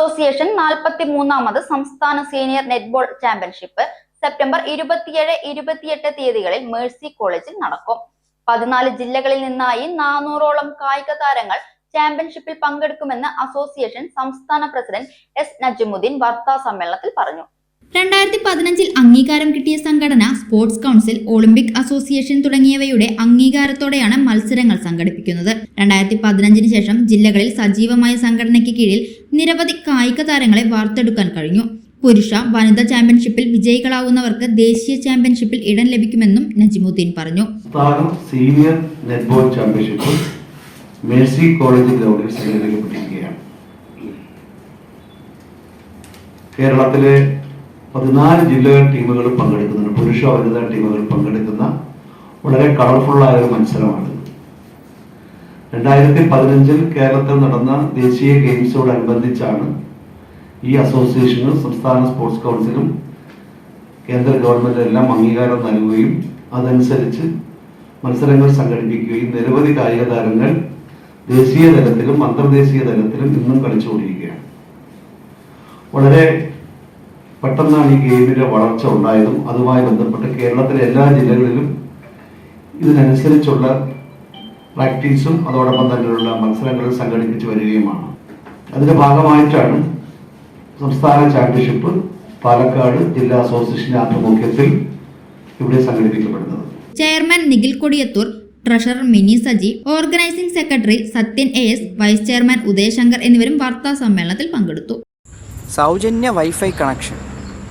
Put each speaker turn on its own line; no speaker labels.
Association നാൽപ്പത്തി മൂന്നാമത് സംസ്ഥാന സീനിയർ നെറ്റ്ബോൾ ചാമ്പ്യൻഷിപ്പ്. സെപ്റ്റംബർ ഇരുപത്തിയേഴ് ഇരുപത്തിയെട്ട് തീയതികളിൽ മേഴ്സി കോളേജിൽ നടക്കും. പതിനാല് ജില്ലകളിൽ നിന്നായി നാനൂറോളം കായിക താരങ്ങൾ ചാമ്പ്യൻഷിപ്പിൽ പങ്കെടുക്കുമെന്ന് അസോസിയേഷൻ സംസ്ഥാന പ്രസിഡന്റ് എസ് നജമുദ്ദീൻ വാർത്താ സമ്മേളനത്തിൽ പറഞ്ഞു.
രണ്ടായിരത്തി പതിനഞ്ചിൽ അംഗീകാരം കിട്ടിയ സംഘടന സ്പോർട്സ് കൗൺസിൽ ഒളിമ്പിക് അസോസിയേഷൻ തുടങ്ങിയവയുടെ അംഗീകാരത്തോടെയാണ് മത്സരങ്ങൾ സംഘടിപ്പിക്കുന്നത്. രണ്ടായിരത്തി പതിനഞ്ചിന് ശേഷം ജില്ലകളിൽ സജീവമായ സംഘടനയ്ക്ക് കീഴിൽ നിരവധി കായിക താരങ്ങളെ വാർത്തെടുക്കാൻ കഴിഞ്ഞു. പുരുഷ വനിതാ ചാമ്പ്യൻഷിപ്പിൽ വിജയികളാവുന്നവർക്ക് ദേശീയ ചാമ്പ്യൻഷിപ്പിൽ ഇടം ലഭിക്കുമെന്നും നജിമുദ്ദീൻ പറഞ്ഞു.
Senior netball championship Mercy College ഗ്രൗണ്ടിൽ സംഘടിപ്പിക്കപ്പെട്ടിരിക്കുകയാണ് കേരളത്തിലെ പതിനാല് ജില്ലകൾ ടീമുകൾ പങ്കെടുക്കുന്നുണ്ട്. പുരുഷ വനിതാ ടീമുകൾ പങ്കെടുക്കുന്ന വളരെ കളർഫുള്ളായ ഒരു മത്സരമാണ് രണ്ടായിരത്തി പതിനഞ്ചിൽ കേരളത്തിൽ നടന്ന ദേശീയ ഗെയിംസോടനുബന്ധിച്ചാണ് ഈ അസോസിയേഷനും സംസ്ഥാന സ്പോർട്സ് കൗൺസിലും കേന്ദ്ര ഗവൺമെന്റ് എല്ലാം അംഗീകാരം നൽകുകയും അതനുസരിച്ച് മത്സരങ്ങൾ സംഘടിപ്പിക്കുകയും നിരവധി കായിക താരങ്ങൾ ദേശീയ തലത്തിലും അന്തർദേശീയ തലത്തിലും ഇന്നും കളിച്ചുകൊണ്ടിരിക്കുകയാണ്. വളരെ പെട്ടെന്നാണ് ഈ ഗെയിമിന്റെ വളർച്ച ഉണ്ടായതും അതുമായി ബന്ധപ്പെട്ട് കേരളത്തിലെ എല്ലാ ജില്ലകളിലും ഇതിനനുസരിച്ചുള്ള പ്രാക്ടീസും അതോടൊപ്പം തന്നെയുള്ള മത്സരങ്ങളും സംഘടിപ്പിച്ചു വരികയുമാണ്. അതിന്റെ ഭാഗമായിട്ടാണ് സംസ്ഥാന ചാമ്പ്യൻഷിപ്പ് പാലക്കാട് ജില്ലാ അസോസിയേഷന്റെ ആഭിമുഖ്യത്തിൽ ഇവിടെ സംഘടിപ്പിക്കപ്പെടുന്നത്.
Chairman Nikhil Kodiyathur treasurer Mini Saji organising secretary Sathyan A S vice chairman Udayashankar എന്നിവരും വാർത്താ സമ്മേളനത്തിൽ പങ്കെടുത്തു.
സൗജന്യ വൈഫൈ കണക്ഷൻ.